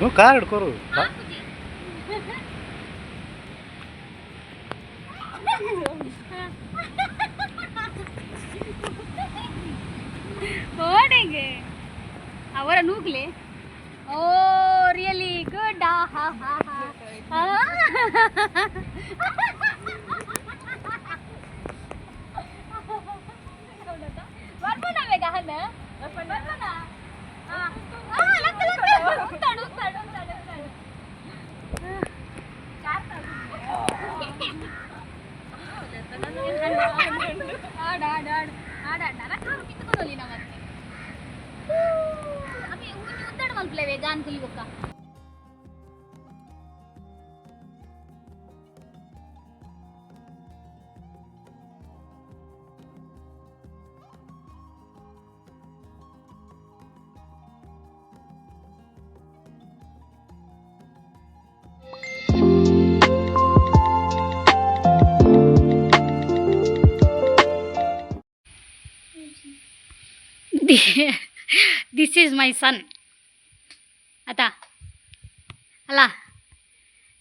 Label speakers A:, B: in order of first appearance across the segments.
A: હું કાર્ડ કરું. ಆಡ ಆಡ ಆಡ ಆಡ ಆಡ ನರ ಈಸ್ ಮೈ ಸನ್ ಆಯ್ತಾ ಅಲ್ಲ,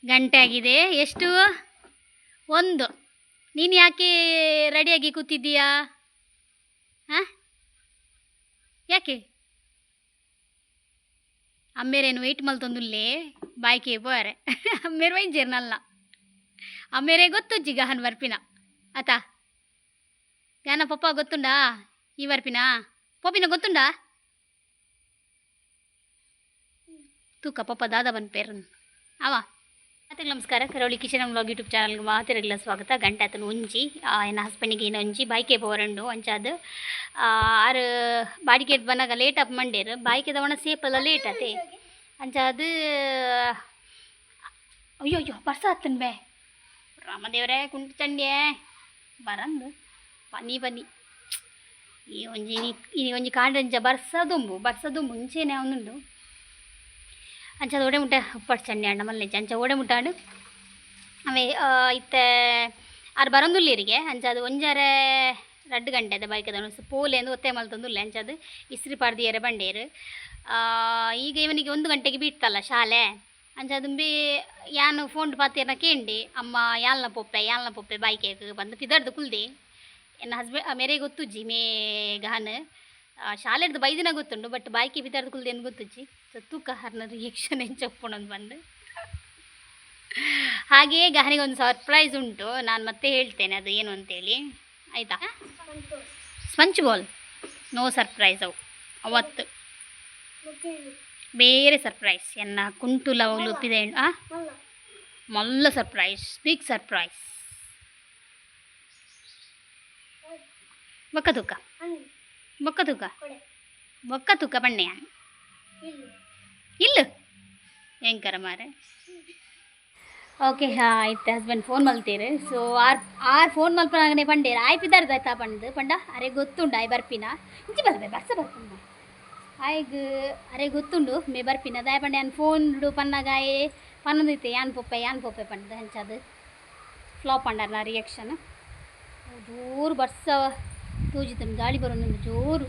A: ಗಂಟೆ ಆಗಿದೆ. ಎಷ್ಟು? ಒಂದು. ನೀನು ಯಾಕೆ ರೆಡಿಯಾಗಿ ಕೂತಿದ್ದೀಯಾ? ಹಾಂ? ಯಾಕೆ? ಅಮ್ಮೇರೇನು ವೆಯ್ಟ್ ಮಲ್ತೊಂದುಲ್ಲೇ ಬಾಯ್ಕೆ ಬೋರೆ. ಅಮ್ಮೇರು ವೈ ಜೇರ್ನಲ್ಲ ಅಮ್ಮೇರೆ ಗೊತ್ತು ಜಿಗಹನ್ ವರ್ಪಿನ. ಆತ? ಯಾನ ಪಪ್ಪ ಗೊತ್ತುಂಡಾ? ಈ ವರ್ಪಿನ? ಪಪ್ಪಿನ ಗೊತ್ತುಂಡಾ? ತೂಕ ಪಪ್ಪ ದಾದ ಆವಾ ಪೇರನ್. ಅವ? ನಮಸ್ಕಾರ. ಕರೋಳಿ ಕಿಚನ್ ವ್ಲಾಗ್ ಯೂಟ್ಯೂಬ್ ಚಾನಲ್ಗೆ ಮಾತಿರಗಿಲ್ಲ ಸ್ವಾಗತ. ಗಂಟೆ ಆತನ ಒಂಜಿ ಎನ್ನ ಹಸ್ಬೆಂಡಿಗೆ ಏನು ಒಂಜಿ, ಬಾಯ್ಕೆ ಪೋರಂಡು ಅಂಚಾದ ಆರು ಬಾಡಿಗೆ ಬನಗ ಲೇಟ್ ಅಪ್ ಮಂಡೇರು. ಬಾಯ್ಕೆ ದವಣ ಸೇಪಲ್ಲ ಲೇಟ್ ಆತೆ. ಅಂಚಾದ ಅಯ್ಯೋ ಅಯ್ಯೋ ಬರ್ಸ ಹತ್ತನ್ ಬೇ. ರಾಮದೇವರೇ, ಕುಂಟು ಚಂಡ್ಯೆ. ಬರಂದು. ಬನ್ನಿ ಬನ್ನಿ. ಈ ಒಂಜಿ ಈ ಒಂಜಿ ಕಾಂಡಂಜ ಬರ್ಸದುಂಬು ಬರ್ಸದುಂಬು. ಮುಂಚೆನೆ ಅವನುಂಡು. ಚಂಡಿ ಅಣ್ಣ ಮಲ್ಲೆಂಚ ಅಂಚ ಒಡೆ ಮುಟ ಅವೇ ಅವೆ ಆರು ಬರಂದುಲ್ಲಿರಿಗೆ ಅಂಚ ಅದು ಒಂಜರೆ ರಡ್ಡು ಗಂಟೆ ಅದ ಬೈಕ್ ಅದ ಪೋಲೆ ಎಂದು ಒತ್ತೆ ಮಲ್ತೊಂದುಲ್ಲೆ ಅಂಚ ಇಸ್ರಿ ಪಾಡ್ದಿಯರೆ ಬಂಡೇರು. ಆ, ಈಗ ಇವನಿಗೆ ಒಂದು ಗಂಟೆಗೆ ಬಿಡ್ತಲ್ಲ ಶಾಲೆ. ಅಂಚದುಂಬಿ ಯಾನು ಫೋನ್ ಪಾತಿಯನ್ನ ಕೇಂಡಿ. ಅಮ್ಮ ಯಾಲ್ನ ಪೊಪ್ಪೆ ಯಾಲ್ನ ಪೊಪ್ಪೆ ಬೈಕೆ ಬಂದು ಪಿದರ್ದು ಕುಲ್ದೆ. ಎನ್ನ ಹಸ್ಬೆಂಡ್ ಮೇರೆ ಗೊತ್ತುಜ್ಜಿ ಮೇ ಗಹನ್ ಶಾಲೆಡ್ದು ಬೈದಿನ ಗೊತ್ತುಂಡು ಬಟ್ ಬೈಕಿ ಬಿದ್ದಾರ್ದು ಕುಲ್ದೆ ಏನು ಗೊತ್ತುಜ್ಜಿ. ತೂಕ ಹರ್ನ ರಿಯಾಕ್ಷನ್ ಏನು ಚಪ್ಪುಣಂದು ಬಂದು. ಹಾಗೆಯೇ ಗಹನಿಗೆ ಒಂದು ಸರ್ಪ್ರೈಸ್ ಉಂಟು. ನಾನು ಮತ್ತೆ ಹೇಳ್ತೇನೆ, ಅದು ಏನು ಅಂತೇಳಿ. ಆಯಿತಾ? ಸ್ಪಂಚ್ ಬಾಲ್. ನೋ ಸರ್ಪ್ರೈಸ್ ಅವು. ಅವತ್ತು. ಬೇರೆ ಸರ್ಪ್ರೈಸ್ ಎನ್ನ ಕುಂಟುಲ ಅವಳು ಒಪ್ಪಿದೆ ಆ? ಮೊಲ್ಲ ಸರ್ಪ್ರೈಸ್ ಬಿಗ್ ಸರ್ಪ್ರೈಸ್ ಬೊಕ್ಕ ತೂಕ. ಬೊಕ್ಕ ತೂಕ. ಬೊಕ್ಕ ತೂಕ ಬಣ್ಣೆ ಇಲ್ಲ. ಹೆಂಗಾರ ಮಾರೆ ಓಕೆ ಹಾಂ ಆಯ್ತು ಹಸ್ಬೆಂಡ್ ಫೋನ್ ಮಲ್ತೀರಿ. ಸೊ ಆರ್ ಆರ್ ಫೋನ್ ಮಲ್ಪನಾಗನೆ ಪಂಡೇರು ಆಯ್ ಪಿದಾರ್ದು ಆಯ್ತಾ ಪಂಡು ಪಂಡ, ಅರೆ ಗೊತ್ತುಂಡು, ಆಯ್ ಬರ್ಪಿನ? ಇಂಚಿ ಬರ್ಬೇ ಬರ್ಸ ಬರ್ಪುಂಡ ಆಯ್ಗ ಅರೆ ಗೊತ್ತುಂಡು, ಮೇ ಬರ್ಪಿನ. ದಾಯ ಪಂಡೆ ಯಾನ್ ಫೋನ್ ಪನ್ನಗಾಯೆ ಪನ್ನದೈತೆ ಯಾನ್ ಪೊಪ್ಪೆ ಯಾನ್ ಪೊಪ್ಪೆ ಪಂಡ ಹಂಚದು. ಫ್ಲಾಪ್ ಪಂಡಾರ ನಾ ರಿಯಾಕ್ಷನ್ ಜೋರು ಬರ್ಸ ತೂಜಿತನು ಗಾಳಿ ಬರೋದು ಜೋರು.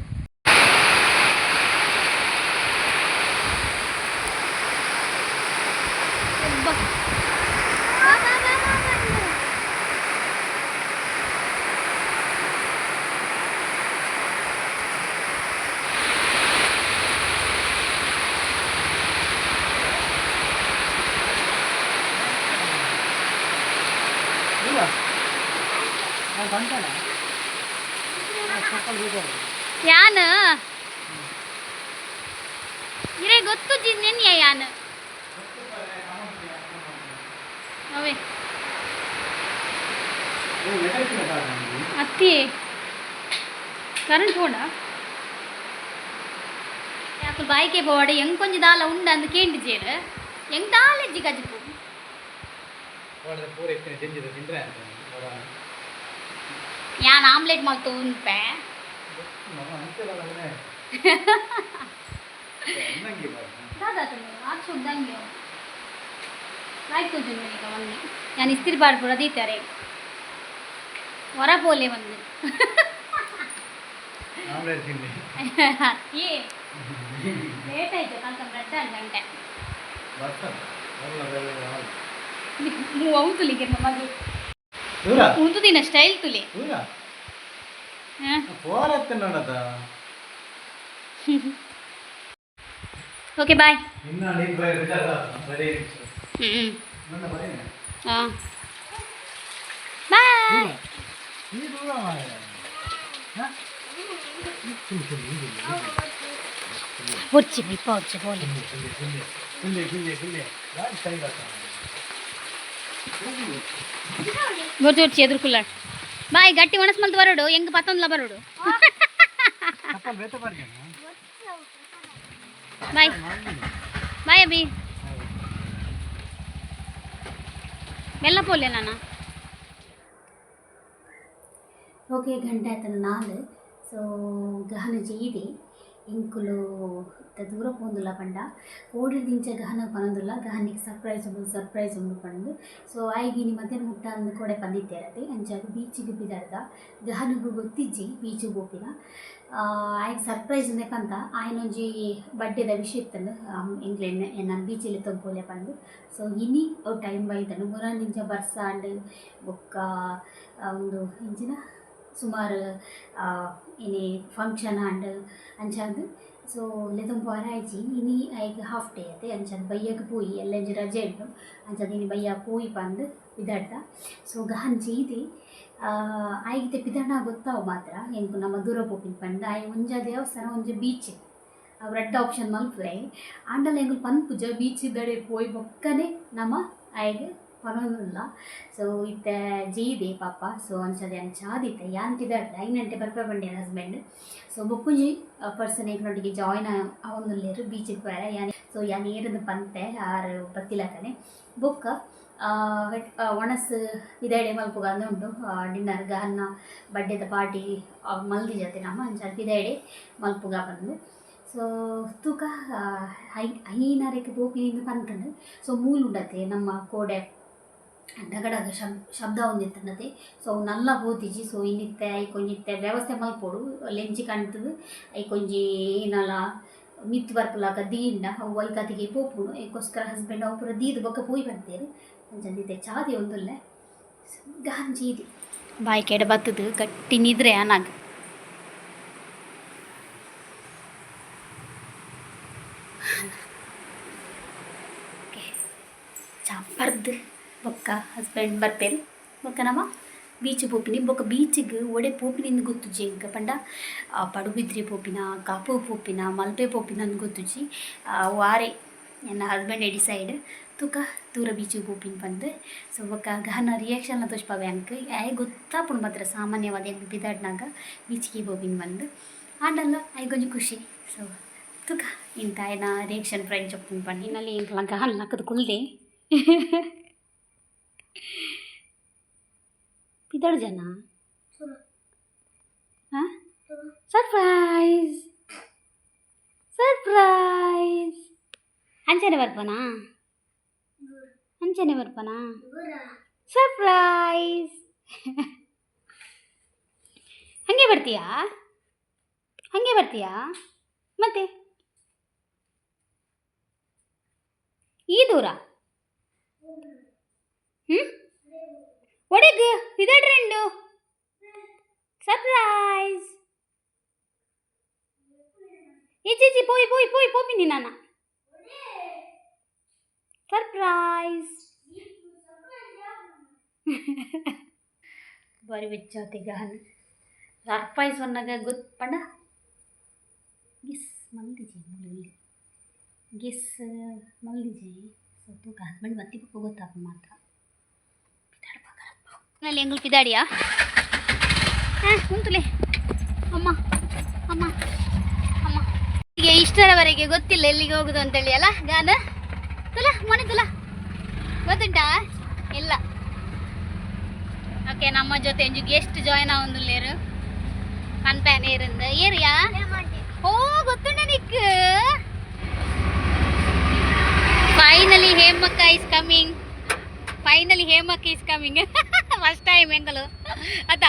A: ಗೋಡೆ ಹೆಂಗ್ ಕೊಂಚ ದಾಲ ಉಂಡ ಅಂತ ಕೇಂಡಿ ಜೇರು ಹೆಂಗ್ ದಾಲ ಎಜ್ಜಿ ಗಜ್ಪು ಯಾನ್ ಆಮ್ಲೆಟ್ ಮಾಲ್ ತೂನ್ಪೆ ಆಯ್ತು ಈಗ ಒಂದು ನಾನು ಇಸ್ತಿರ್ ಬಾಡ್ಬಿಡ ದೀತಾರೆ ಹೊರ ಪೋಲೆ ಒಂದು ಆಮ್ಲೆಟ್ ತಿನ್ನಿ ಏ ಲೇಟ್ ಆಯ್ತು ಕಲ್ಕೊಂಡು ಗಂಟೆ ಗಂಟೆ ಅವು ತುಲಿಗೆ
B: ನಮಗೆ
A: ಉಂತು ದಿನ ಸ್ಟೈಲ್ ತುಲಿ ಓಕೆ ಬಾಯ್ ಹಾಂ ಬಾಯ್
B: ನೀ ದೂರ ಮಾರ್ರೆ. ಹ? వచ్చి
A: ఇప్ప వచ్చి పోలే వచ్చి వచ్చి ఎదుర్కొల్లాడు బాయ్ గట్టి మనస్మల్ బరోడు
B: ఎంగ పంతొమ్మిదిలో బరోడు
A: బాయ్ బాయ్ అభి వెళ్ళ పోలే నాన్న ఓకే గంట అతను నాలుగు సో గహన జీది ఇంకులు ఇంత దూరం పొందుల పండ ఓడి దించే గహన పనందుల గహనికి ಸರ್ಪ್ರೈಸ್ ಉಂಡು ಸರ್ಪ್ರೈಸ್ ಉಂಡು ಪಂಡು ಸೊ ಆಯ್ಗಿನಿ ಮಧ್ಯಾಹ್ನ ಮುಟ್ಟ ಅಂದು ಕೊಡೆ ಪಂದಿತ್ತೇರತೆ ಅಂಚಾಗ ಬೀಚಿಗೆ ಬಿದ್ದಾಡ್ದ ಗಹನಗೂ ಗೊತ್ತಿಜ್ಜಿ ಬೀಚಿಗೆ ಹೋಪಿನ ಆಯ್ಗೆ ಸರ್ಪ್ರೈಸ್ ಉಂದೆ ಪಂತ ಆಯ್ನ ಒಂಜಿ ಬಡ್ಡೆದ ವಿಷಯ ಇತ್ತಂದು ಎಂಗ್ಲೆ ನಾನು ಬೀಚಲ್ಲಿ ತೊಂಪೋಲೆ ಪಂಡು ಸೊ ಇನಿ ಅವು ಟೈಮ್ ಬೈತನು ಮುರ ನಿಂಚ ಬರ್ಸ ಅಂಡ್ ಬೊಕ್ಕ ಆ, ಒಂದು ಇಂಚಿನ ಸುಮಾರು ಇನಿ ಫಂಕ್ಷನ್ ಆಂಡ್ ಅಂಚಾದ್ ಸೊ ಲೆತಂ ವಾರ ಆಯ್ಚಿ ಇನಿ ಐಕ್ ಹಾಫ್ ಡೇ ಅತ್ತೆ ಅಂಚಾದ್ ಬಯ್ಯಕ್ಕೆ ಪೋಯಿ ಎಲ್ಲೆಂಜಿ ರಜೆ ಉಂಟು ಅಂಚಾದ್ ಇನಿ ಬಯ್ಯ ಪೋಯಿ ಪಂದು ಬಿದಾಡ್ದ ಸೊ ಗಹನ್ ಜೀದಿ ಆಯ್ಗಿತೆ ಪಿದಣ್ಣ ಗೊತ್ತಾವು ಮಾತ್ರ ಎಂಕು ನಮ್ಮ ದೂರ ಹೋಗಿ ಪಂಡ ಆಯ್ ಒಂಜ ದೇವಸ್ಥಾನ ಒಂಜ ಬೀಚ್ ರೆಡ್ ಆಪ್ಷನ್ ಮಲ್ಪುವೆ ಆಂಡಲ ಎಂಗುಲು ಪನ್ಪುಜ ಬೀಚ್ ಇದ್ದಡೆ ಪೋಯಿ ಬೊಕ್ಕನೆ ನಮ್ಮ ಆಯ್ಗೆ ಪನೋದಿಲ್ಲ ಸೊ ಇತ್ತೆ ಜೀದೆ ಪಾಪ. ಸೊ ಅಂಚದೆ ಅಂಚಾದಿತ್ತೆ ಯಾಂತಿದ್ದಾಡ್ದ ಐನಂಟೆ ಬರ್ಪೆ ಬಂಡೆ ಹಸ್ಬೆಂಡ್ ಸೊ ಬುಕ್ಕುಂಜಿ ಪರ್ಸನ್ ಏಕನೊಟ್ಟಿಗೆ ಜಾಯ್ನ್ ಅವೊಂದುಲ್ಲೇರು ಬೀಚಿಗೆ ಬೇರೆ ಯಾನ್ ಸೊ ಯಾನ್ ಏರದು ಪಂತೆ, ಆರ್ ಬತ್ತಿಲಕನೆ ಬೊಕ್ಕ ಒಣಸ್ ಇದೆ ಮಲ್ಪುಗ ಉಂಟು. ಡಿನ್ನರ್ ಅನ್ನ ಬಡ್ಡೆದ ಪಾರ್ಟಿ ಮಲ್ದಿ ಜೊತೆ ನಮ್ಮ ಅಂಚಾದ ಪಿದಾಡೆ ಮಲ್ಪುಗ ಬಂದು. ಸೊ ತೂಕ ಐ ಐನಾರಕ್ಕೆ ಬೋಪಿನಿಂದ ಪಂತಂಡು ಸೊ ಮೂಲುಂಡತೆ ನಮ್ಮ ಕೋಡೆ ಡಗಡಗ ಶಬ್ ಶಬ್ದ ಒಂದಿತ್ತನ್ನತೆ ಸೊ ನಲ್ಲ ಹೋತಿಜಿ ಸೊ ಇನ್ನಿತ್ತೆ ಐ ಕೊಂಜಿತ್ತೆ ವ್ಯವಸ್ಥೆ ಮಲ್ಪೋಡು ಲೆಂಚಿ ಕಾಣ್ತದೆ ಐ ಕೊಂಜಿ ಏನಲ್ಲ ಮಿತ್ ಬರ್ಪುಲಾಕ ದೀಂಡ ಅವು ಐಕತಿಗೆ ಪೋಪುಡು ಏಕೋಸ್ಕರ ಹಸ್ಬೆಂಡ್ ಅವು ಪೂರ ದೀದು ಬೊಕ್ಕ ಪೋಯಿ ಬರ್ತೀರಿ ಅಂಚಂದಿದ್ದೆ ಚಾದಿ ಒಂದುಲ್ಲೆ ಗಾಂಜೀದಿ ಬಾಯಿ ಕೆಡ ಬತ್ತದು ಗಟ್ಟಿ ನಿದ್ರೆ ಅನಾಗ ಚಪ್ಪರ್ದು ಬೊಕ್ಕ ಹಸ್ಬೆಂಡ್ ಬರ್ಪೇರು ಬೊಕ್ಕ ನಮ್ಮ ಬೀಚ್ ಪೋಪಿನಿ, ಬೊಕ್ಕ ಬೀಚಿಗೆ ಒಡೆ ಪೋಪಿನಿಂದ ಗೊತ್ತುಜಿ ಇಂಕ ಪಂಡ. ಪಡುಬಿದ್ರಿ ಪೋಪಿನ, ಕಾಪು ಪೋಪಿನ, ಮಲ್ಪೆ ಪೋಪಿನ ಅಂದ್ ಗೊತ್ತುಜಿ ವಾರೆ ನನ್ನ ಹಸ್ಬೆಂಡ್ ಎಡಿ ಸೈಡ್ ತುಕ ದೂರ ಬೀಚ್ ಪೋಪಿನ ಬಂದು. ಸೊ ಬೊಕ್ಕ ಗಹನ ರಿಯಾಕ್ಷನ್ ತೋಷ್ಪಾವೆ ಅಂಕ ಆಯ್ ಗೊತ್ತಾಪುಂಡು ಮಾತ್ರ ಸಾಮಾನ್ಯವಾದ ಹೆಂಗೆ ಬಿದಾಡ್ನಾಗ ಬೀಚಿಗೆ ಪೋಪಿನ ಬಂದು. ಆಂಡಲ್ಲ ಆಯ್ ಕೊಂಚ ಖುಷಿ. ಸೊ ತುಕ ಇಂಥ ಏನ ರಿಯಾಕ್ಷನ್ ಫ್ರೆಂಡ್ ಚೊಪ್ಪುನ್ ಪಂಡು. ಇನ್ನಲ್ಲಿ ಗಹನ್ ಲಕ್ಕದ ಕುಲ್ದೆ ಬಿದ್ದಾಡು ಜನ ಹಾಂ ಸರ್ಪ್ರೈಸ್ ಸರ್ಪ್ರೈಸ್ ಅಂಚನೆ ಬರ್ಪನಾ ಅಂಚನೆ ಬರ್ಪನಾ ಸರ್ಪ್ರೈಸ್ ಹಂಗೆ ಬರ್ತೀಯಾ ಹಂಗೆ ಬರ್ತೀಯಾ ಮತ್ತೆ ಈ ದೂರ ಹ್ಞೂ ಒಡೆಗ್ ಇದೇ ಟ್ರೆಂಡು ಸರ್ಪ್ರೈಸ್ ಈಚೀಚಿ ಪೋಯ್ ಪೋಯ್ ಪೋಯ್ ಪೋಪಿನಿ ನಾನು ಸರ್ಪ್ರೈಸ್ ಬಾರಿ ಬೆಚ್ಚೋತಿ ಗಹನ್ ಸರ್ಪ್ರೈಸ್ ಅನ್ನಗ ಗೊತ್ತು ಪಂಡ ಗಿಸ್ ಮಲ್ದಿಜಿ ಇಲ್ಲಿ ಗಿಸ್ ಮಲ್ದಿಜಿ ಸೊ ತೂಕ ಹಸ್ಬೆಂಡ್ ಬತ್ತಿ ಪಕ್ಕ ಗೊತ್ತಾಪ ಮಾತ್ರ ನಲ್ಲಿ ಎಂಗುಲ್ ಪಿದಾಡಿಯಾ ಕುಂತುಲೆ. ಅಮ್ಮ ಅಮ್ಮ ಅಮ್ಮ. ಈಗ ಇಷ್ಟರವರೆಗೆ ಗೊತ್ತಿಲ್ಲ ಎಲ್ಲಿಗೆ ಹೋಗುದು ಅಂತೇಳಿ, ಅಲ್ಲ, ಗಾನ? ತುಲ, ಮನೆ ತುಲ. ಗೊತ್ತುಂಟಾ? ಇಲ್ಲ. ಓಕೆ, ನಮ್ಮ ಜೊತೆ ಎಂಜು ಗೆಸ್ಟ್ ಜಾಯ್ನ್ ಆಗೊಂದು ಲೇರು ಕನ್ಪ್ಯಾನ್ ಏರಿಂದ. ಏರಿಯಾ? ಓ ಗೊತ್ತುಂಟ Nick finally Hemakka is coming finally Hemakka is coming first time ಎಂಗಲು ಅದ?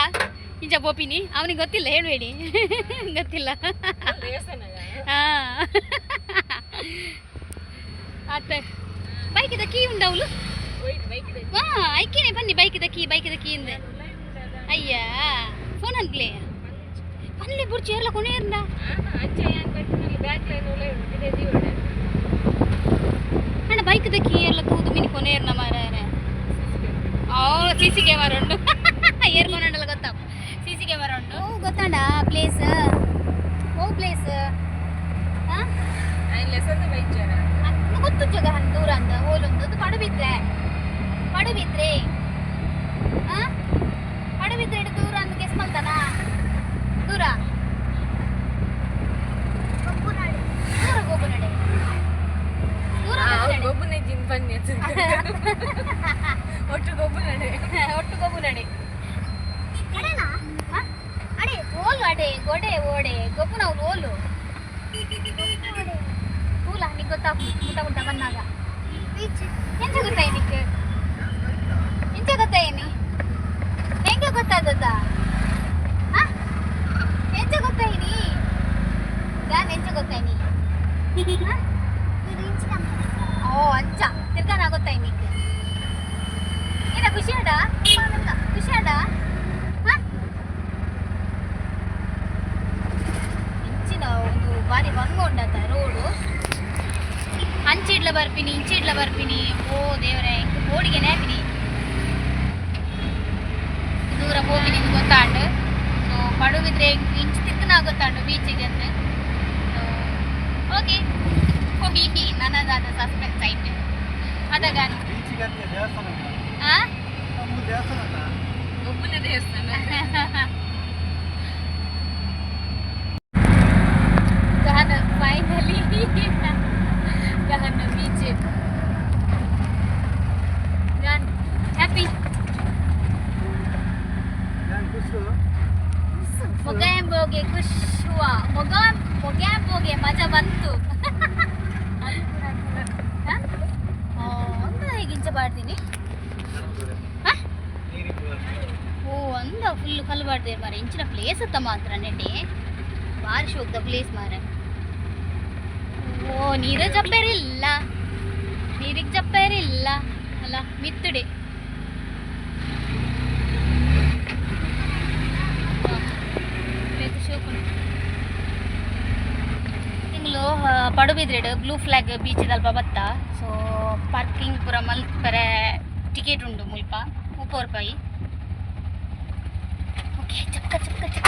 A: ಇಂಚ ಬೋಪಿನಿ ಅವನಿಗೆ ಗೊತ್ತಿಲ್ಲ ಹೇಳಬೇಡಿ. ಗೊತ್ತಿಲ್ಲ. ಹಾಂ. ಆತ ಬೈಕಿದ ಕೀ ಉಂಡ ಅವಳು? ಹಾ ಐಕೇನೆ ಬನ್ನಿ ಬೈಕಿದ ಕೀ ಬೈಕಿದ ಕೀ ಇಂದ ಅಯ್ಯ ಫೋನ್ ಅಂದ್ಲೇ ಪನ್ಲೆ ಬುರ್ಚಿ ಎಲ್ಲ ಕೊನೆ ಇರಂದ ಅಣ್ಣ ಬೈಕ್ ಕೀ ಎಲ್ಲ ತೂದು ಮಿನಿ ಕೊನೆ ಇರ್ನ ಮಾರಾಯರೆ ಸಿ ಕ್ಯಾಮರಾ ಉಂಟು. ಏರ್ಕೊಂಡಲ್ಲ ಗೊತ್ತಾ? ಸಿ ಸಿ ಕ್ಯಾಮರಾ ಉಂಟು. ಓ ಗೊತ್ತಾಂಡ ಪ್ಲೇಸ್ ಓ ಪ್ಲೇಸ್ ಹಾ ಅದ್ನ ಗೊತ್ತು ಜಗ ದೂರ ಅಂದ ಓಲೊಂದು ಅದು ಪಡುಬಿದ್ರೆ. ಪಡುಬಿದ್ರೆ ಹಾ ಪಡುಬಿದ್ರೆ ಇಡು ದೂರ ಅಂದ ಗೆಸ್ ಮಲ್ತಾನ ದೂರ ದೂರ ಗೋಪುನಡೆ ದೂರ ಗೋಪುನಡೆ.
C: ಒಟ್ಟು ಗೊಬ್ಬರ
A: ಒಟ್ಟು ಗೋಪುನಡೆ ಹಾ? ಅಡೆ ಓಲು ಅಡೆ ಗೊಡೆ ಓಡೆ ಗೊಬ್ಬುನ ಅವ್ನು ಓಲು ಹೂಲ ನಿಂಗೆ ಗೊತ್ತಾಗ್ತು ಮುಟ್ಟ ಮುಟ್ಟ ಬಂದಾಗ ಎಂತ ಗೊತ್ತಾಯಿ ಹೆಂಗೆ ಎಂತ ಗೊತ್ತಾಯಿ ನೀ ಹೆಂಗೆ ಗೊತ್ತಾದದ ಎಂತ ಗೊತ್ತಾಯಿ ನೀ ನಾನು ಎಂತ ಗೊತ್ತಾಯಿ ನೀ ಹಾ? ಓ ಅಂಚ ತಿರ್ಗಾ ನಾ ಗೊತ್ತಾಯಿ ನಿಕ್ಕೆ ಏನ ಖುಷಿ ಆಡ ಖುಷಿ ಆಡ ಹಾ ಇಂಚಿನ ಒಂದು ಬಾರಿ ಭಂಗ ಉಂಡತ್ತ ರೋಡು ಅಂಚಿಡ್ಲ ಬರ್ಪಿನಿ ಇಂಚಿಡ್ಲ ಬರ್ಪಿನಿ ಓ ದೇವರೇ ಇಂಕ ಬೋಡಿಗೆ ನೇಪಿನಿ ದೂರ ಹೋಗಿನಿ ಇದು ಗೊತ್ತಾಂಡು ಸೊ ಪಡುವಿದ್ರೆ ಇಂಚು ತಿಕ್ಕನ ಗೊತ್ತಾಂಡು ಬೀಚಿಗೆ ಅಂತ ಓಕೆ ಹೋಗಿ ನನ್ನದಾದ ಸಸ್ಪೆನ್ಸ್ ಆಯ್ತು ಅದಾಗ
B: ಬೀಚಿಗತ್ತೆ ದೇವಸ್ಥಾನ ಉಂಟಾ?
A: ಆ
B: ನಮ್ಮ ದೇವಸ್ಥಾನ ಉಂಟಾ?
C: ಗೊಬ್ಬನ ದೇವಸ್ಥಾನ
A: ಗಹನ ಫೈನಲಿ ಗಹನ ಬೀಚ್ ಗನ್ ಹ್ಯಾಪಿ
B: ನಾನು ಖುಷು.
A: ಮೊಗಾಂಬೋಗೆ ಖುಷುವ ಮೊಗ ಮೊಗಾಂಬೋಗೆ ಮಜಾ ಬಂತು ಹ? ಆ, ಒಂದು ಹೇಗೆ ಇಂಚಬಾಡ್ತೀನಿ ಹ?
B: ನೀರಿಗೆ ಬರ್ತದೆ.
A: ಓ ಅಂದ ಫುಲ್ ಕಲ್ಲು ಬಾಡ್ದೆ ಮಾರ ಇಂಚಿನ ಪ್ಲೇಸ್ ಅತ್ತ ಮಾತ್ರ ನೆಡ್ಡಿ ಬಾರಿ ಶೋಕ್ದ ಪ್ಲೇಸ್ ಮಾರ ಓ ನೀರು ಜಪ್ಪೇರಿಲ್ಲ ನೀರಿಗೆ ಜಪ್ಪೇರಿಲ್ಲ ಅಲ್ಲ ಮಿತ್ತುಡೆ ತಿಂಗಳು ಪಡುಬಿದ್ರೆಡು ಬ್ಲೂ ಫ್ಲಾಗ್ ಬೀಚ್ ದಲ್ಪ ಬತ್ತ? ಸೊ ಪಾರ್ಕಿಂಗ್ ಪೂರ ಮಲ್ಪರೆ ಟಿಕೆಟ್ ಉಂಡು ಮುಲ್ಪ ಉಪೋರ್ ರೂಪಾಯಿ. ಓಕೆ ಚಕ್ಕ ಚಕ್ಕ ಚಕ್ಕ.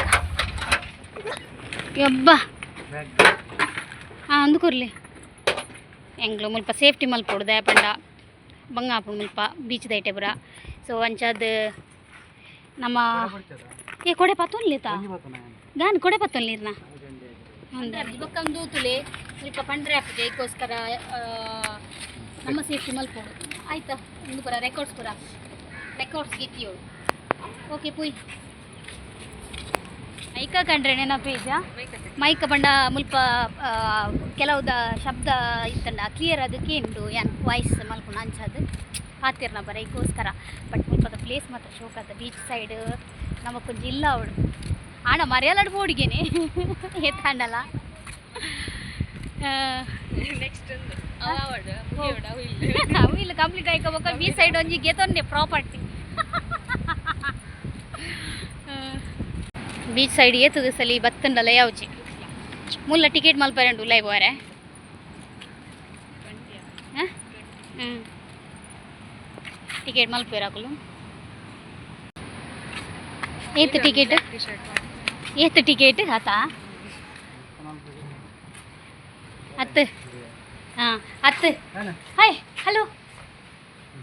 A: ಯಬ್ಬ. ಹಾಂ ಅಂದುಕೊರ್ಲಿ ಎಂಗ್ಲು ಮುಲ್ಪ ಸೇಫ್ಟಿ ಮಲ್ಪೊಡು ದಯಪಂಡ. ಬಂಗಾಪು ಮುಲ್ಪ ಬೀಚ್ ದೈಟೆ ಪುರ. ಸೊ ಅಂಚದ ನಮ್ಮ? ಏ ಕೊಡೆ ಪತ್ತೊನ್ಲಿತಾ
B: ತಾನು?
A: ಗಾನ್ ಕೊಡೆ ಪತ್ತೊನ್ಲಿರ್ನ
B: ಇದೆ.
A: ಅಂದ್ರೆ ಬೊಕ್ಕಂದು ದೂತುಲೆ ಸ್ವಲ್ಪ ಪಂಡ್ರೆ ಹಾಕಿದೆ ಇದಕ್ಕೋಸ್ಕರ ಆ, ನಮ್ಮ ಸೇಫ್ಟಿ ಮಲ್ಪೋಡು ಆಯ್ತಾ? ಒಂದು ಪುರ ರೆಕಾರ್ಡ್ಸ್ ಪುರ ರೆಕಾರ್ಡ್ಸ್ ಗಿತ್ತಿಯೋಳು ಓಕೆ ಪುಯ್. ಮೈಕ ಕಂಡ್ರೆ ನೆನಪೇಜ ಮೈಕ ಬಂಡ ಮುಲ್ಪ ಕೆಲವು ಕೆಲವುದ ಶಬ್ದ ಇತ್ತಂಡ ಕ್ಲಿಯರ್ ಅದಕ್ಕೆ ಕೇಂಡು ಏನ್ ವಾಯ್ಸ್ ಮಲ್ಪುನ ಅಂಚದು ಆತಿರ್ನ ಬರ ಇಕ್ಕೋಸ್ಕರ ಬಟ್ ಮುಲ್ಪದ ಪ್ಲೇಸ್ ಮಾತ್ರ ಶೋಕಾದ ಬೀಚ್ ಸೈಡ್ ನಮಕೊಂದು ಇಲ್ಲ ಅವಳು. ಆಣ ಮರೆಯಲಾಡು ಬೋಡಿಗೆನೆ ಎತ್ತಾಂಡಲ್ಲ
C: ನೆಕ್ಸ್ಟ್
A: ಅವು ಇಲ್ಲ. ಕಂಪ್ಲೀಟ್ ಆಯ್ಕೋಬೇಕು ಬಿ ಸೈಡ್ ಒಂಜಿ ಗೆತೊಂದೆ ಪ್ರಾಪರ್ಟಿ ಬೀಚ್ ಸೈಡ್ ಏತದ ಸಲಿ ಬತ್ತಂಡಲ್ಲ ಯಾವ್ಜಿ? ಮುಲ್ಲ ಟಿಕೆಟ್ ಮಲ್ಪರೆಂಡು ಲೈವ್ ವಾರೆ ಹ್ಞೂ ಟಿಕೆಟ್ ಮಲ್ಪೇರಾಕಲು ಏತ್ ಟಿಕೆಟ್ ಎಷ್ಟು ಟಿಕೆಟ್ ಆತ ಹತ್ತು. ಹಾಂ ಹತ್ತು.
B: Hi
A: hello.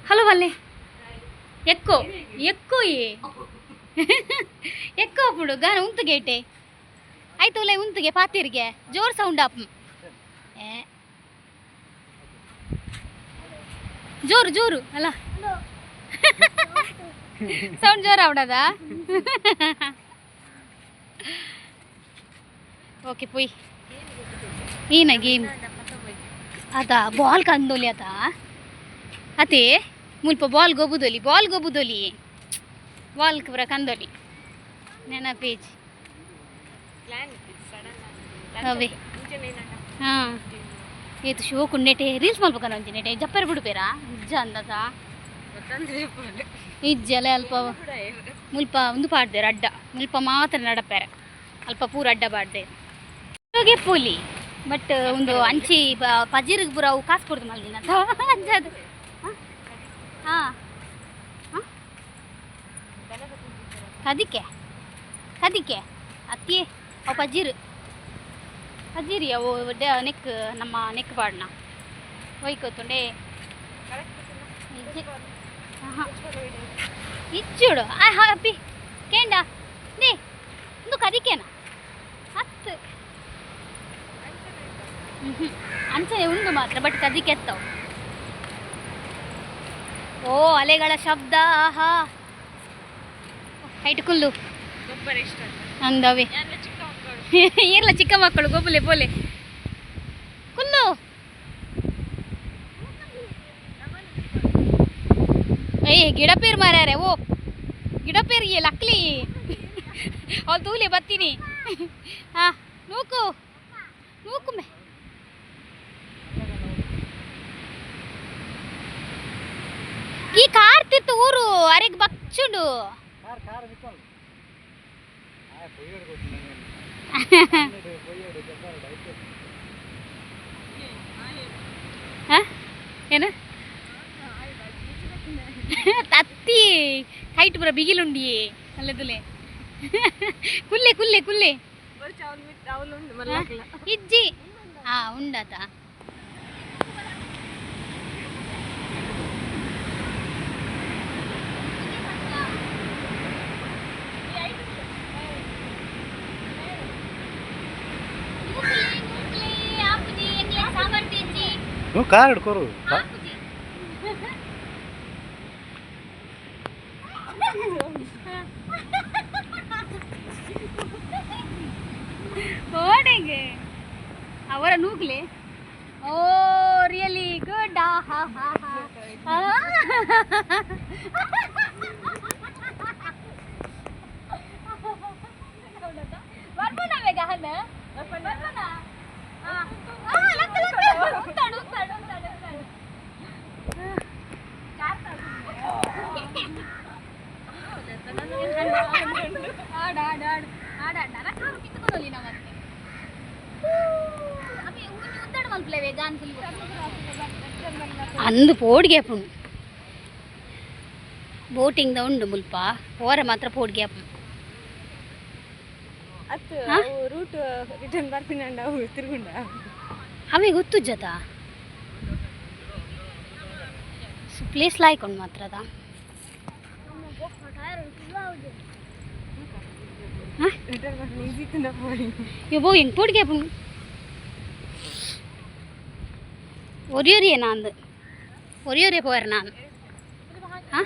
A: ಹಲೋ ಬಲ್ಲೆ ಎಕ್ಕೋ ಎಕ್ಕೋ ಏ. ಎಕ್ಕೋ ಅಪ್ಪಡು ಗಾನ ಉಂತು ಗೇಟೆ. ಆಯ್ತು ಒಲೆ ಉಂತುಗೆ ಪಾತಿರ್ಗೆ. ಜೋರ್ ಸೌಂಡ್ ಅಪ್ ಜೋರು ಜೋರು ಅಲ್ಲ. ಸೌಂಡ್ ಜೋರ ಅವಡದ ಓಕೆ ಪುಯ್. ಏನ ಗೇಮ್? ಅದ ಬಾಲ್ ಕಂದೋಲಿ ಅದ? ಅತೆ ಮುಲ್ಪ ಬಾಲ್ ಗೊಬ್ಬುದೊಲಿ ಬಾಲ್ ಗೊಬ್ಬುದೊಲಿ ಬಾಲ್ ಪೂರ ಕಂದೋಲಿ ನೆನಪೇಜ್.
C: ಪೇಜ್
A: ಅವೇ. ಹಾಂ. ಏತು ಶೋ ಕುಂಡೆಟೆ ರೀಲ್ಸ್ ಮಲ್ಪಕನ ಒಂಜಿನೆಟೆ ಜಪ್ಪರ್ ಬಿಡ್ಬೇರಾ ನಿಜ ಅಂದದ. ಇಜ್ಜಲೆ ಅಲ್ಪ? ಮುಲ್ಪ ಒಂದು ಪಾಡ್ದೆ ಅಡ್ಡ ಮುಲ್ಪ ಮಾತ್ರ ನಡಪೆರೆ ಅಲ್ಪ ಪೂರ ಅಡ್ಡ ಬಾಡ್ದೆ. ಹೋಗಿ ಪೂಲಿ ಬಟ್ ಒಂದು ಅಂಚಿ ಬುರ ಪೂರ ಅವು ಕಾಸು ಕೊಡ್ದು ಮಲ್ದಿನ ಅಂಜದು. ಹಾಂ? ಕದಿಕೆ ಕದಿಕೆ. ಅತ್ತಿ ಅವು ಪಜೀರು. ಪಜೀರಿ ಅವು ನೆಕ್, ನಮ್ಮ ನೆಕ್ ಬಾಡ್ನ. ಒಯ್ಕೋತುಂಡೆ. ಹಾಂ ಇಚ್ಚುಡು. ಆ ಅಪ್ಪಿ. ಕೇಂಡ. ದೇ ಒಂದು ಕದಿಕೇನ? ಹತ್ತು. ಅಂಚನೆ ಉಂಡು ಮಾತ್ರ ಬಟ್ ಕದಿ ಕೆತ್ತವು ಓ ಅಲೆಗಳ ಶಬ್ದ ಆಹಾ. ಹೈಟ್ ಕುಲ್ಲು. ಅಂದವೆ.
C: ಎಲ್ಲ ಚಿಕ್ಕ ಮಕ್ಕಳು.
A: ಇರ್ಲ ಚಿಕ್ಕ ಮಕ್ಕಳು ಗೊಬ್ಬಲೆ ಬೋಲೆ ಕುಲ್ಲು. ಏಯ್ ಗಿಡ ಪೇರ್ ಮಾರ್ಯಾರೆ ಓ. ಗಿಡ ಪೇರಿಗೆ ಲಕ್ಲಿ. ಅವ್ಳು ತೂಲೆ ಬತ್ತೀನಿ. ಹಾ ನೂಕು ನೂಕು ಮೆ ಈ ಕಾರ್ ತಿತ್ತು ಊರು ಅರೆಗ್ ಬಚ್ಚುಂಡು
B: ಕಾರ್ ಕಾರ್ ಬಿಟ್ಟಲ್ಲ ಆ ಪೊಯ್ಯೋಡು ಗೊತ್ತು ನನಗೆ ಪೊಯ್ಯೋಡು ಜಬ್ಬಾರು ಡೈತೆ
A: ಹ? ಏನು ತತ್ತಿ ಹೈಟ್ ಬರ ಬಿಗಿಲುಂಡಿ ಅಲ್ಲದುಲೆ ಕುಲ್ಲೆ ಕುಲ್ಲೆ ಕುಲ್ಲೆ. ಇಜ್ಜಿ. ಹಾ ಉಂಡಾತ.
B: ಹ್ಞೂ ಕಾರ್ ಹಿಡ್ಕೋರು
A: ಓಡೆಗೆ ಅವರ ನೂಗ್ಲೆ ಓ ರಿಯಲಿ ಗುಡ್ ಹಾ ಹಾ ಹಾ ಬರ್ಬೋಣ ಬೇಗ ಹನ್ನ ಬರ್ಬೋಣ ಹಾ ಆ ಲಕ್ಕ ಲಕ್ಕ ಉಂಟಾಡು ಉಂಟಾಡು ಉಂಟಾಡು ಉಂಟಾಡು ಆಡ ಆಡ ಆಡ ಆಡ ಆಡ ನರಕ ಕಿತ್ತುಕೊಳ್ಳಲಿ ನಾವು ಮತ್ತೆ ಅಂದು ಗ್ಯಾಪ್ ಉಂಟು. ಬೋಟಿಂಗ್ ಉಂಡು ಮುಲ್ಪ ಹೋರ ಮಾತ್ರ ಪೋಡ್ಗೆ ಗ್ಯಾಪ್?
C: ರೂಟ್ ರಿಟರ್ನ್ ಬರ್ತೀನಿ ಅಂಡ ಅವು ತಿರ್ಗುಂಡ.
A: ಅವೇ ಗೊತ್ತು ಜತ ಪ್ಲೇಸ್ ಲಾಯ್ಕೊಂಡು ಮಾತ್ರ ಅದ. ಇವು ಹೆಂಗೆ ಪೋಡ್ಗೆ ಪುಣ್ ಒರಿಯೋರಿಯೇ ನಾಂದು പൊറിയൊരു പോരണാണ് ആ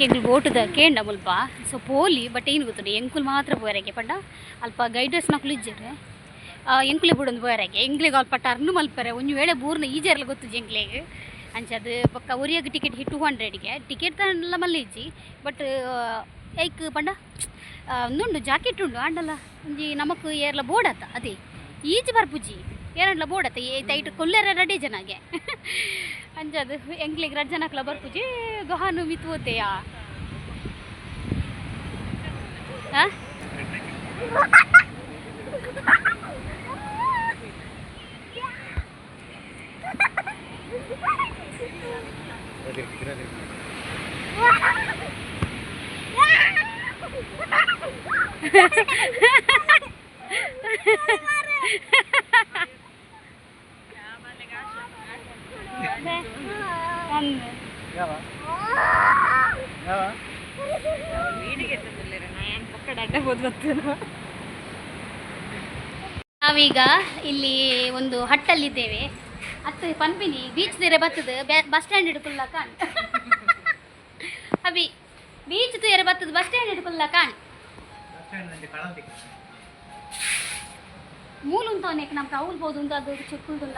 A: ಕೇಂದ್ರ ಓಟದ ಕೇಂಡ ಮುಲ್ಪ? ಸೊ ಪೋಲಿ ಬಟ್ ಏನು ಗೊತ್ತು ಎಂಕುಲ್ ಮಾತ್ರ ಪೋಯರಾಕೆ ಪಂಡ, ಅಲ್ಪ ಗೈಡೆನ್ಸ್ ನಾವು ಕುಲಿಜ್ಜರೆ ಎಂಕುಲೆ ಬುಡೊಂದು ಪೋಯರಾಕೆ ಎಂಕ್ಲೆಗೆ ಅಲ್ಪ ಟರ್ನ್ ಮಲ್ಪರೆ, ಒಂದು ವೇಳೆ ಬೂರ್ನ ಈಜರಲ್ಲ ಗೊತ್ತು ಎಂಕ್ಲೆಗೆ ಅಂಚದು ಪಕ್ಕ ಒರಿಯಾಗ ಟಿಕೆಟ್ ಹಿಟ್ ಟೂ ಹಂಡ್ರೆಡ್ಗೆ ಟಿಕೆಟ್ ತಲ್ಲ ಮಲ್ಲಿಜ್ಜಿ ಬಟ್ ಐಕ್ ಪಂಡ ಒಂದುಂಡು ಜಾಕೆಟ್ ಉಂಡು ಆಂಡಲ್ಲ ಒಂಜಿ ನಮಕ್ ಏರ್ಲ ಬೋರ್ಡ್ ಆತ, ಅದೇ. ಈಜಿ ಬರ್ಪುಜಿ ಏನಲ್ಲ ಬೋಡತ್ತೆ ಏ ತೈಟ್ ಕೊಲ್ಲೆರ ರೆಡಿ ಜನಗೆ. ಅಂಜದು ಎಂಗ್ಲಿಗೆ ರಡ್ ಜನಕ್ಲ ಬರ್ಪುಜಿ ಗೊಹಾನು ಮಿತ್ ಓತೆಯ ನಾವೀಗ ಇಲ್ಲಿ ಒಂದು ಹಟ್ಟಲ್ಲಿದ್ದೇವೆ. ಅತ್ತ ಪನ್ಪಿನಿ ಬೀಚ್ ದೇರೆ ಬರ್ತದೆ ಬಸ್ ಸ್ಟ್ಯಾಂಡ್ ಹಿಡ್ಕೊಳ್ಳ ಕಾಣ್. ಅಬಿ ಬೀಚ್ ದೇರೆ ಬರ್ತದೆ ಬಸ್ ಸ್ಟ್ಯಾಂಡ್ ಹಿಡ್ಕೊಳ್ಳ ಕಾಣ್. ಮೂಲ ಉಂಟವನೇಕ್ ನಮ್ಗೆ ಅವಲ್ಬೋದು ಅಂತ ಅದು ಚಿಕ್ಕುಳ್ದುಂಡ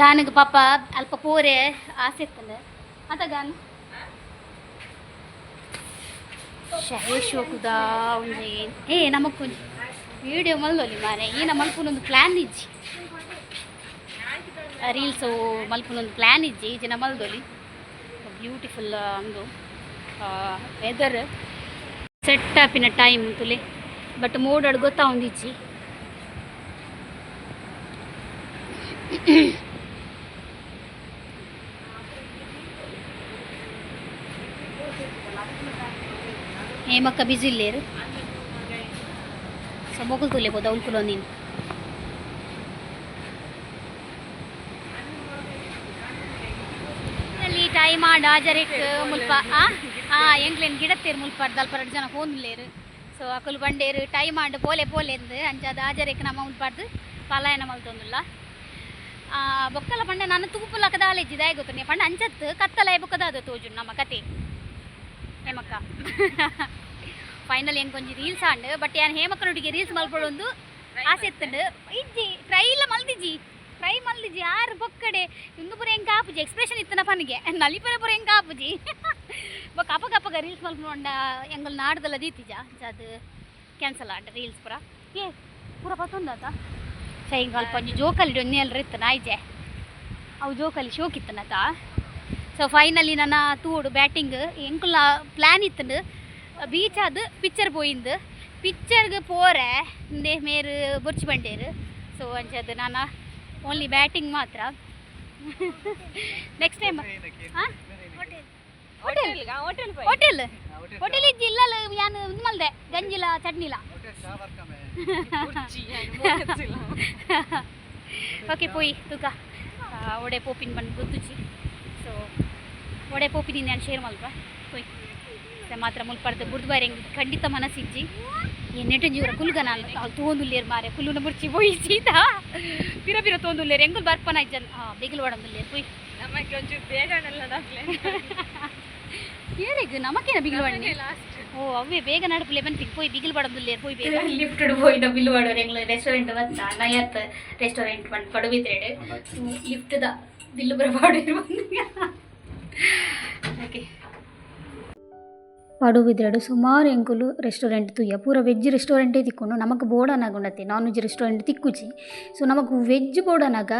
A: ಗಾನಿಗೆ ಪಾಪ ಅಲ್ಪ ಪೋರೆ ಆಸೆ ಇರ್ತದೆ. ಅದ ಗಾನ? ಶಹೇಶ್ ಹೋಗುದಾ ಒಂಜಿ ಏ, ನಮಕ್ಕೊಂಜಿ ವಿಡಿಯೋ ಮಲ್ದೊಲಿ ಮಾರೆ. ಈನ ಮಲ್ಪುನೊಂದು ಪ್ಲ್ಯಾನ್ ಇಜ್ಜಿ. ರೀಲ್ಸು ಮಲ್ಪುನೊಂದು ಪ್ಲ್ಯಾನ್ ಇಜ್ಜಿ. ಈಜಿನ ಮಲ್ದೊಲಿ. ಬ್ಯೂಟಿಫುಲ್ ಅಂದು ವೆದರ್ ಸೆಟ್ ಆಪಿನ ಟೈಮ್ ತುಲೆ. ಬಟ್ ಮೋಡಡ್ ಗೊತ್ತಾ ಒಂದಿಜ್ಜಿ ఏమక్క బిజీ లేరు సో మొగ్గులు తోలేపోతా ఉల్కులో నేను ಅಲ್ಲಿ ಟೈಮ್ ಡಾಜರಿಕ್ ಮುಲ್ಪ ಆ ಎಂಕ್ಲೇನ್ ಗಿಡತ್ತೇರು ಮುಲ್ಪ ದಲ್ಪರಡು ಜನ ಹೋನ್ಲೇರು ಸೊ ಅಕುಲು ಬಂಡೇರು ಟೈಮ್ ಆಂಡ್ ಪೋಲೆ ಪೋಲೆ ಎಂದು ಅಂಚ ಡಾಜರಿಕ್ ನಮ್ಮ ಮುಲ್ಪಾಡ್ದು ಪಲಾಯನ ಮಲ್ತೊಂದುಲ್ಲ ಬೊಕ್ಕಲ ಪಂಡ ನಾನು ತೂಪುಲಕ ದಾಲೆಜ್ಜಿದಾಯ ಗೊತ್ತು ಪಂಡ ಅಂಚತ್ತು ಕತ್ತಲ ಬೊಕ್ಕದಾದ ತೋಜು ನಮ್ಮ ಕತೆ ಹೇಮಕ್ಕ. ಫೈನಲ್ ಹೆಂಗ್ ಕೊಂಚ ರೀಲ್ಸ್ ಆಂಡ್ ಬಟ್ ಯಾನ್ ಹೇಮಕ್ಕನೊಟ್ಟಿಗೆ ರೀಲ್ಸ್ ಮಲ್ಪಡೊಂದು ಆಸೆ ಎತ್ತಂಡು ಇಜ್ಜಿ ಟ್ರೈ ಇಲ್ಲ ಮಲ್ದಿಜ್ಜಿ. ಟ್ರೈ ಮಲ್ದಿಜ್ಜಿ ಯಾರು ಬೊಕ್ಕಡೆ? ಇಂದು ಪುರ ಹೆಂಗೆ ಕಾಪುಜಿ ಎಕ್ಸ್ಪ್ರೆಷನ್ ಇತ್ತನ ಪನಿಗೆ ನಲಿಪುರ ಪುರ ಹೆಂಗೆ ಕಾಪುಜಿ ಬೊಕ್ಕ ಅಪಗ ಅಪಗ ರೀಲ್ಸ್ ಮಲ್ಪೊಂಡ ಹೆಂಗಲ್ ನಾಡ್ದಲ್ಲ ದೀತಿಜ? ಅದು ಕ್ಯಾನ್ಸಲ್ ಆಂಡ್ ರೀಲ್ಸ್ ಪುರ. ಏ ಪೂರ ಪತ್ತೊಂದಾತ? ಸೈಂಗಾಲ್ ಅಲ್ಪ ಜೋಕಲ್ಲಿ ಒಂದೇ ಅಲ್ರಿ ಇತ್ತು ನಾಯ್ಜೆ. ಅವು ಜೋಕಲ್ಲಿ ಶೋಕ್ ಇತ್ತನತ ಸೊ ಫೈನಲಿ ನನ್ನ ತೂಡು ಬ್ಯಾಟಿಂಗ್ ಎಂಕುಲ ಪ್ಲ್ಯಾನ್ ಇತ್ತು ಬೀಚ್ ಅದು ಪಿಕ್ಚರ್ போயிந்து ಪಿಕ್ಚರ್ಗೆ ಪೋರೆ ಇಂದೇ ಮೇರು ಬೊರ್ಚಿ ಬಂಡೇರು ಸೊ ಅಂಚದು ನಾನು ಓನ್ಲಿ ಬ್ಯಾಟಿಂಗ್ ಮಾತ್ರ ನೆಕ್ಸ್ಟ್ ಟೈಮ್ ಹಾಂ hotel
C: hotel hotel Pai
A: hotel hotel ಇಜ್ಜಿ ಇಲ್ಲ ಯಾನು ಇದು ಮಲ್ದೆ ಗಂಜಿಲ ಚಟ್ನಿಲ ಓಕೆ ಪೋಯಿ ತೂಕ ಒಡೆ ಪೋಪಿನ ಬಂದು ಗೊತ್ತುಚಿ ಸೊ ಒಡೆ ಒಡೆಪೋಪಿನಿ ನಾನು ಶೇರ್ ಮಲ್ಪಾ ಕೊಯ್ ಮಾತ್ರ ಮುಲ್ಪಡ್ದು ಬುರ್ದುಬಾರಿ ಖಂಡಿತ ಮನಸ್ಸಿಜ್ಜಿ. ಎನ್ನೆಟು ಜೀವರ ಕುಲ್ಗನ ಅವ್ಳು ತೋಂದುಲ್ಲೇರ್ ಮಾರೆ ಕುಲ್ಲುನ ಮುರ್ಚಿ ಹೋಯ್ ಸೀತಾ. ಬಿರ ಬಿರ ತೋಂದುಲ್ಲೇರ್ ಹೆಂಗಲ್ ಬರ್ಪನ ಇಜ್ಜನ್? ಹಾಂ ಬೇಗಲ್ ಒಡಂದುಲ್ಲೇರ್ ಹೋಯ್.
C: ನಮಗೆ ಒಂಚೂರು ಬೇಗ
A: ಏರಿಗ ನಮಕೇನ ಬಿಗಿಲ್
C: ಒಡನೆ?
A: ಓ ಅವೇ ಬೇಗ ನಡಪಲೆ ಬಂತಿಗೆ ಹೋಯ್ ಬಿಗಿಲ್ ಬಡಂದುಲ್ಲೇರ್ ಹೋಯ್ ಬೇಗ. ಲಿಫ್ಟಡ್ ಹೋಯ್ನ ಬಿಲ್ ಒಡೋರ್ ಹೆಂಗ್ಲ ರೆಸ್ಟೋರೆಂಟ್ ಬಂತ ನಯತ್ ರೆಸ್ಟೋರೆಂಟ್ ಬಂದು ಲಿಫ್ಟ್ ದ ಬಿಲ್ ಬರಬಾಡು ಬಂದಾಗ ಓಕೆ ಪಡುಬಿದ್ರೆಡು ಸುಮಾರು ಎಂಕುಲು ರೆಸ್ಟೋರೆಂಟ್ ತುಯ್ಯ ಪೂರ ವೆಜ್ ರೆಸ್ಟೋರೆಂಟೇ ತಿಕ್ಕೊಂಡು ನಮಕ್ ಬೋಡನಾಗ ಉಂಡತೆ ನಾನ್ ವೆಜ್ ರೆಸ್ಟೋರೆಂಟ್ ತಿಕ್ಕುಜಿ ಸೊ ನಮಕ್ ವೆಜ್ ಬೋಡನಾಗ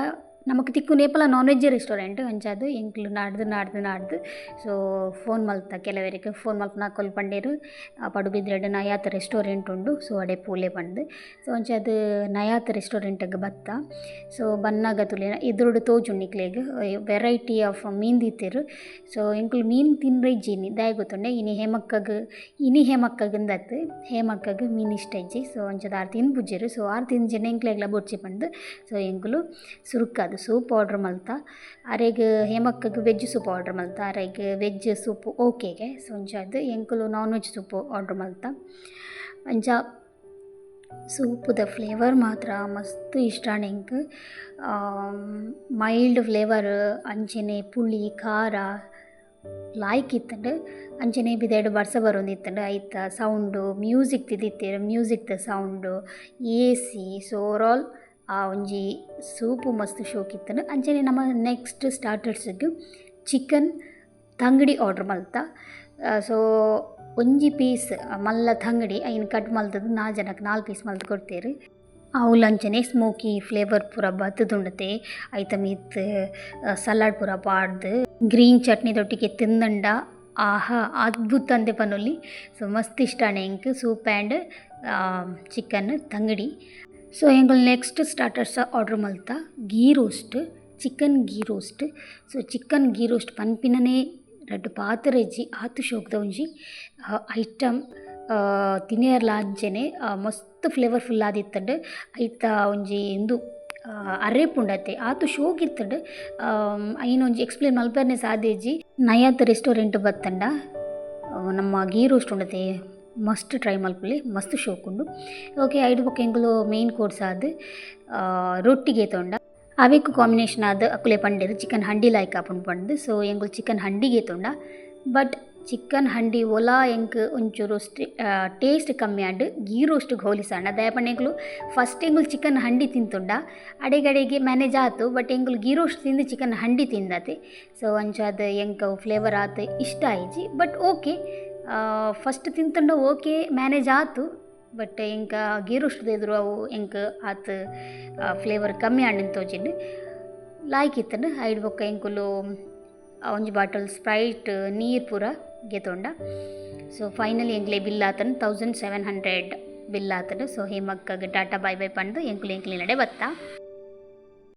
A: ನಮಕ್ ತಿಕ್ಕು ನೇಪಲ ನಾನ್ ವೆಜ್ ರೆಸ್ಟೋರೆಂಟ್ ಅಂಚಾದು ಎಂಕ್ಲು ನಾಡ್ದು ನಾಡ್ದು ನಾಡ್ದು. ಸೊ ಫೋನ್ ಮಲ್ತ ಕೆಲವರಿಗೆ ಫೋನ್ ಮಲ್ಪನ ಕೊಲ್ಪಂಡೇರು ಪಡು ಪಡುಬಿದ್ರೆಡ್ ನಯಾತ್ ರೆಸ್ಟೋರೆಂಟ್ ಉಂಡು ಸೊ ಅಡೆ ಪೂಲೆ ಪಂಡ್ ಸೊ ಅಂಚಾದು ನಯಾತ್ ರೆಸ್ಟೋರೆಂಟ್ಗೆ ಬತ್ತ. ಸೊ ಬನ್ನಾಗ ತುಲಿನ ಎದುರುಡು ತೋಜುಂಡಿಕ್ಲೆಗ್ ವೆರೈಟಿ ಆಫ್ ಮೀನ್ ದಿತ್ತಿರು ಸೊ ಎಂಕುಲು ಮೀನ್ ತಿನ್ರೈ ಜೀನಿ ದಾಯ ಗೊತ್ತುಂಡೆ. ಇನಿ ಹೇಮಕ್ಕಗ್, ಇನಿ ಹೇಮಕ್ಕಗಂದತ್, ಹೇಮಕ್ಕಗ್ ಮೀನ್ ಇಷ್ಟ ಇಜ್ಜಿ. ಸೊ ಅಂಚದ ಆರು ತಿನ್ ಬುಜ್ಜಿರು. ಸೊ ಆರು ತಿನ್ ಜನ ಎಂಕ್ಲೆಗ್ಲ ಬೊಡ್ಚಿ ಪಂಡ್ ಸೊ ಎಂಕುಲು ಸುರುಕ್ಕದು. ಸೂಪ್ ಆರ್ಡ್ರ್ ಮಲ್ತ ಅರೆಗ್ ಹೇಮಕ್ಕಗ್ ವೆಜ್ ಸೂಪ್ ಆರ್ಡ್ರ್ ಮಲ್ತ ಅರೆಗ್ ವೆಜ್ ಸೂಪ್ ಓಕೆಗೆ ಸೊ ಅಂಚದು ಎಂಕುಲು ನಾನ್ ವೆಜ್ ಸೂಪ್ ಆರ್ಡ್ರ್ ಮಲ್ತ ಅಂಚ ಸೂಪುದ ಫ್ಲೇವರ್ ಮಾತ್ರ ಮಸ್ತ್ ಇಷ್ಟ ಎಂಕ್ ಮೈಲ್ಡ್ ಫ್ಲೇವರ್ ಅಂಚನೆ ಪುಳಿ, ಖಾರ ಲಾಯ್ಕ್ ಇತ್ತಂಡು ಅಂಚನೆ ಬಿದೆಡ್ ಬರ್ಸ ಬರೋಂದಿತ್ತಂಡು ಐತ ಸೌಂಡು ಮ್ಯೂಸಿಕ್ ತಿದ್ದಿತ್ತೀರ ಮ್ಯೂಸಿಕ್ದ sound A C so overall ಆ ಒಂಜಿ ಸೂಪು ಮಸ್ತ್ ಶೋಕ್ ಇತ್ತಂಡು ಅಂಚನೆ ನಮ್ಮ ನೆಕ್ಸ್ಟ್ ಸ್ಟಾರ್ಟರ್ಸ್ಗೆ ಚಿಕನ್ ತಂಗಡಿ ಆರ್ಡ್ರ್ ಮಲ್ತ. ಸೊ ಒಂಜಿ ಪೀಸ್ ಮಲ್ಲ ತಂಗಡಿ ಐನ್ ಕಟ್ ಮಲ್ತದ್ದು ನಾಲ್ಕು ಜನಕ್ಕೆ ನಾಲ್ಕು ಪೀಸ್ ಮಲ್ತ್ ಕೊಡ್ತೀರಿ ಅಂಚನೆ ಸ್ಮೋಕಿ ಫ್ಲೇವರ್ ಪೂರ ಬತ್ತದುಂಡತೆ ಐತ ಮೀತ್ ಸಲಾಡ್ ಪೂರ ಪಾಡ್ದು ಗ್ರೀನ್ ಚಟ್ನಿ ದೊಟ್ಟಿಗೆ ತಿಂದಂಡ. ಆಹಾ, ಅದ್ಭುತ ಅಂದೆ ಪನೊಲಿ. ಸೊ ಮಸ್ತ್ ಇಷ್ಟ ಎಂಕ್ ಸೂಪ್ ಆ್ಯಂಡ್ ಚಿಕನ್ ತಂಗಡಿ. ಸೊ ಎಂಗಳು next starters order ಮಲ್ತ ghee roast chicken ghee roast so chicken ghee roast ಪನ್ಪಿನನೇ ರಡ್ಡು ಪಾತ್ರೆಜ್ಜಿ ಆತು ಶೋಕ್ದ ಒಂಜಿ ಐಟಮ್ ತಿನೇರ್ಲ ಅಂಚೆನೆ ಮಸ್ತ್ ಫ್ಲೇವರ್ಫುಲ್ ಆದಿತ್ತಂಡು ಐತ ಒಂಜಿ ಇಂದು ಅರೇಪುಂಡತೆ ಆತು ಶೋಕ್ ಐನೊಂಜಿ ಎಕ್ಸ್ಪ್ಲೇನ್ ಮಲ್ಪರ್ನೆ ಸಾದೇಜಿ ನಯಾತ್ ರೆಸ್ಟೋರೆಂಟ್ ಬತ್ತಂಡ ನಮ್ಮ ಗೀ ರೋಸ್ಟ್ ಉಂಡತೆ ಮಸ್ಟ್ ಟ್ರೈ ಮಲ್ಪುಲೆ ಮಸ್ತ್ ಶೋಕುಂಡು ಓಕೆ ಐದು ಬೊಕ್ಕ ಎಂಕುಲು ಮೇನ್ ಕೋರ್ಸ್ ಆದ್ ರೊಟ್ಟಿಗೆ ತೊಂಡ. ಅವೆಕ್ಕು ಕಾಂಬಿನೇಷನ್ ಆದ್ ಅಕುಲೆ ಪಂಡೇರು ಚಿಕನ್ ಹಂಡಿ ಲಾಯ್ಕ್ ಆಪುಂಡು ಪಂಡ್ದು. ಸೊ ಎಂಕುಲು ಚಿಕನ್ ಹಂಡಿಗೆ ತೊಂಡ. ಬಟ್ ಚಿಕನ್ ಹಂಡಿ ಒಲ ಎಂಕ್ ಒಂಚೂರು ಟೇಸ್ಟ್ ಕಮ್ಮಿ ಆಂಡ್ ಗೀ ರೋಸ್ಟ್ ಹೋಲಿಸೋಣ ದಯಪಣ್ಣ ಎಂಕುಲು ಫಸ್ಟ್ ಎಂಕುಲು ಚಿಕನ್ ಹಂಡಿ ತಿಂತುಂಡ. ಅಡೆಗಡೆಗೆ ಮ್ಯಾನೇಜ್ ಆತು ಬಟ್ ಎಂಕುಲು ಗೀ ರೋಸ್ಟ್ ತಿಂದು ಚಿಕನ್ ಹಂಡಿ ತಿಂದತೆ. ಸೊ ಅಂಚಾದ ಎಂಕ ಫ್ಲೇವರ್ ಆತ, ಇಷ್ಟ ಆಯ್ಜಿ ಬಟ್ ಓಕೆ ಫಸ್ಟ್ ತಿಂತಂಡ ಓಕೆ ಮ್ಯಾನೇಜ್ ಆತು. ಬಟ್ ಇಂಕ ಗೀರುಷ್ಟ್ದು ಇದ್ರು ಅವು ಇಂಕ ಆತ ಫ್ಲೇವರ್ ಕಮ್ಮಿ ಹಣ್ಣಿನ ತೋಜಿಂಡು ಲಾಯ್ಕ್ ಇತ್ತಂಡು ಐಡ್ ಬೊಕ್ಕ ಎಂಕುಲು ಒಂಜಿ ಬಾಟಲ್ ಸ್ಪ್ರೈಟ್ ನೀರು ಪೂರ ಗೆತೊಂಡ. ಸೊ ಫೈನಲಿ ಎಂಕ್ಲೆ ಬಿಲ್ ಆತನು ತೌಸಂಡ್ ಸೆವೆನ್ ಹಂಡ್ರೆಡ್ ಬಿಲ್ ಆತನು. ಸೊ ಹೇಮಕ್ಕಗೆ ಟಾಟಾ ಬೈ ಬೈ ಪಂಡು ಎಂಕುಲು ಎಂಕ್ಲೆ ನಡೆ ಬತ್ತಾ.